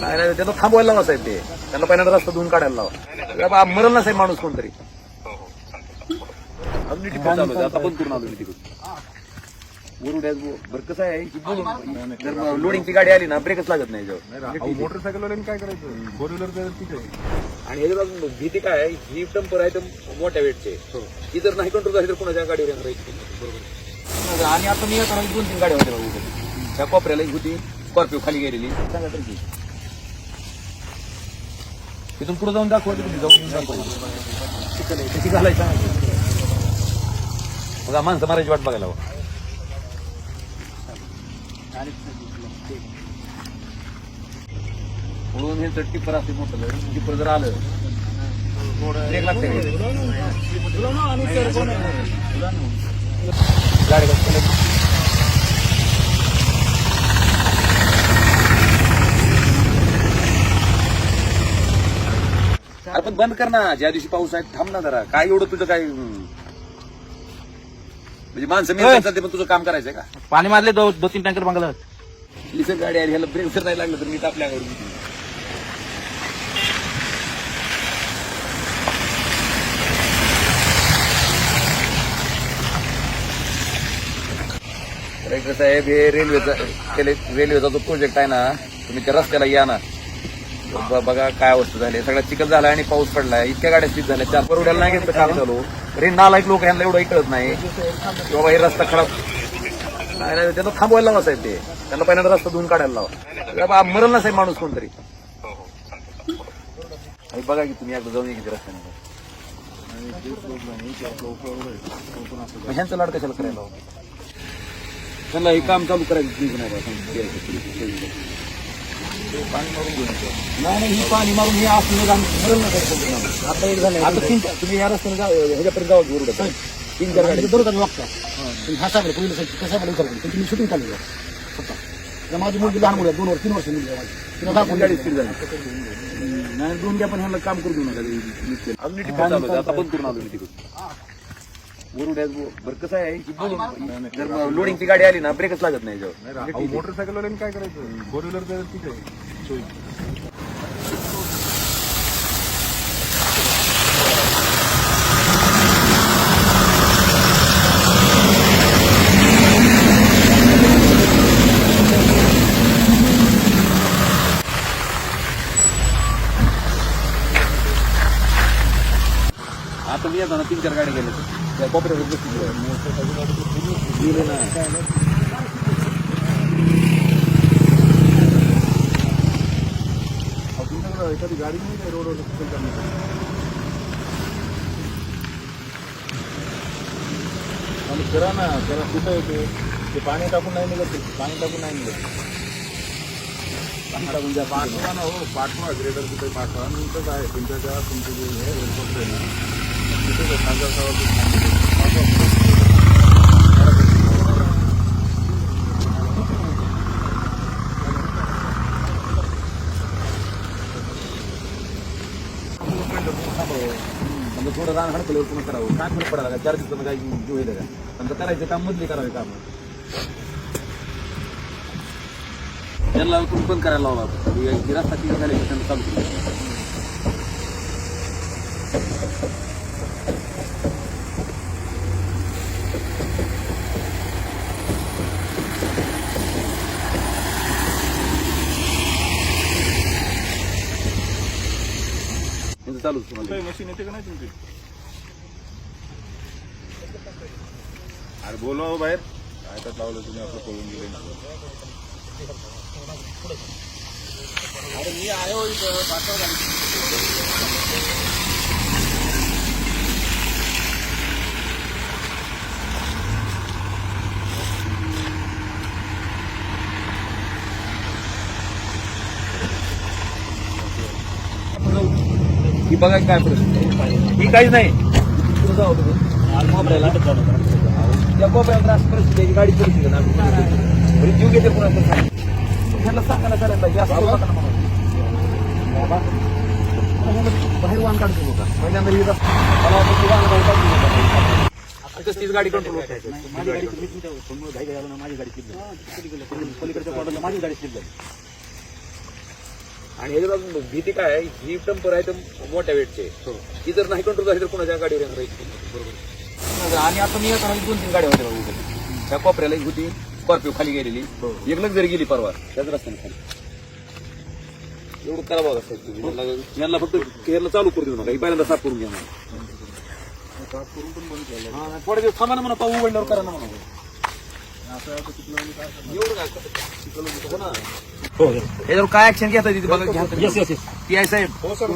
नाही नाही त्यांना थांबवायला लावा साहेब ते. त्यांना पहिल्यांदा रस्ता धुवून काढायला लावा. मरल ना साहेब माणूस कोणतरी. अजून नीट फिरत आलो. आता बंद करून आलो मी तिकडून. वरून याच बो- बरं कसं आहे की बोलून जर लोडिंगची गाडी आली ना ब्रेकच लागत नाही याच्यावर. मोटरसायकल काय करायचं? फोर व्हीलर आणि ह्याच्यात अजून भीती काय आहे ही टंपर आहे तर मोठ्या वेटचे. ही जर नाही कंट्रोल झाली तर कोणाच्या गाडीवर येणार? बरोबर. आणि आता मी आता दोन तीन गाड्या होत्या त्या कोपऱ्याला होती स्कॉर्पिओ खाली गेलेली. सांगा तर की. तिथून पुढे जाऊन दाखवा तुम्ही जाऊन दाखवा. किती घालायचं बघा माणसं मारायची वाट बघायला हवं. म्हणून हे तर टिप्पर असते मोठं टिप्पर जर आलं ब्रेक लागते गाडी पण बंद कर ना. ज्या दिवशी पाऊस आहे थांब ना जरा. काय एवढं तुझं काय हम्म. म्हणजे माणसं मी चालते पण तुझं काम करायचंय का? पाणी मारले दो दोन तीन टँकर मागला लिसर गाडी आहे ह्याला ब्रेक जर नाही लागलं तर मी आपल्याकडून कलेक्टर साहेब हे रेल्वेचा रेल्वेचा जो प्रोजेक्ट आहे ना तुम्ही त्या रस्त्याला या ना. ब- बघा काय अवस्था झाली. सगळा चिखल झाला आणि पाऊस पडलाय. इतक्या गाड्या स्लिप झाल्या. चार परवड्याला नाही घेतलं काम चालू अरे नालायक लोक यांना एवढं कळत नाही. की बाबा हे रस्ता खराब. नाही नाही त्यांना थांबवायला लावा साहेब ते. त्यांना पहिल्यांदा रस्ता धुवून काढायला लावा. बा- मरल ना साहेब माणूस कोणतरी. आणि बघा की तुम्ही एकदा जाऊन या किती रस्त्याने. मग ह्यांचं लाड कशाला करायला त्यांना हे काम चालू करायचं. नाही पाणी मारून घेऊन येतो. नाही नाही ही पाणी मारून हे असं मरल ना साहेब आता एक झालं. आता तीन तुम्ही या रस्त्याने जा ह्याच्यापर्यंत जावा गुरुडा तीन चार गाडी बरोबर वागता. हा साहेब पोलीस कसा त्यांची मी शूटिंग चालू आहे स्वतः. माझी मुलगी लहान मुलं आहे, दोन वर्ष तीन वर्ष मुलगी आहे माझी. तिला दाखवून गाडी स्पीड झाली. नाही दोन द्या पण ह्यांना काम करू देऊ नका. ते- अजून. आता बंद करून आलो मी तिकडून वरून बरं कसं आहे? की बोलून जर लोडिंगची गाडी आली ना ब्रेकच लागत नाही मोटरसायकल काय करायचं? फोर व्हीलर ठीक आहे. सोयी आता मी येतो ना तीन चार गाडी गेले करा ना जरा कुठं ते पाणी टाकून नाही निघत. पाणी टाकून नाही निघत पाणी टाकून पाठवा ना हो, पाठवा ग्रेडर कुठे पाठवा इथंच आहे तुमच्या तुमचे जे हे हेलिकॉप्टर आहे म्हणजे थोडं रान हडकलं तुम्ही करावं काय फरक पडायला का चार दिवसानं काय जीव येईल का समजा करायचं काम मधले करावे काम त्यांना तुम्ही पण करायला लावला होता. रस्ता क्लिअर झाले त्यांना चालू केलं. त्यांचं चालूच तुम्हाला मशीन येते का नाही तुमची? अरे बोलवा हो बाहेर. काय तर लावलं तुम्ही आपलं पळून गेले अरे मी आहे बघा काय परिस्थिती ही काहीच नाही. त्या मोबाईल त्रास परिस्थिती गाडी परिस्थिती जीव घेते सांग. ह्यांना सांगायला करायला पाहिजे असं बाहेर वाहन काढतो बघा पहिल्यांदा रस्ता- मला वाटतं ती वाहन बाहेर काढतो बघा. तिथंच तीच गाडी कंट्रोल होत आहे. माझी गाडी माझी गाडी पलीकडच्या माझी गाडी स्लिप झाली आणि ह्याच्यात भीती काय आहे? ही टंपर आहे तर मोठ्या वेटचे ही. जर नाही कंट्रोल झाली तर कुणाच्या गाडीवर येणार आहे? आणि आता मी आता दोन तीन गाड्या होत्या. त्या कोपऱ्याला एक होती स्कॉर्पिओ खाली गेलेली. एक लग जरी गेली परवा. त्याच रस्त्याने खाली. एवढं करा बघा तुम्ही. यांना- यांना फक्त केरला चालू करू देऊ नका. ही पहिल्यांदा साफ करून घ्या म्हणा. हा, थोडे दिवस थांबा ना म्हणा पाहू उघडल्यावर करा ना म्हणा. एवढं काय? हो ना. याच्यावर काय ऍक्शन घेता येते बघा घ्या. Yes yes yes P I साहेब हो सर.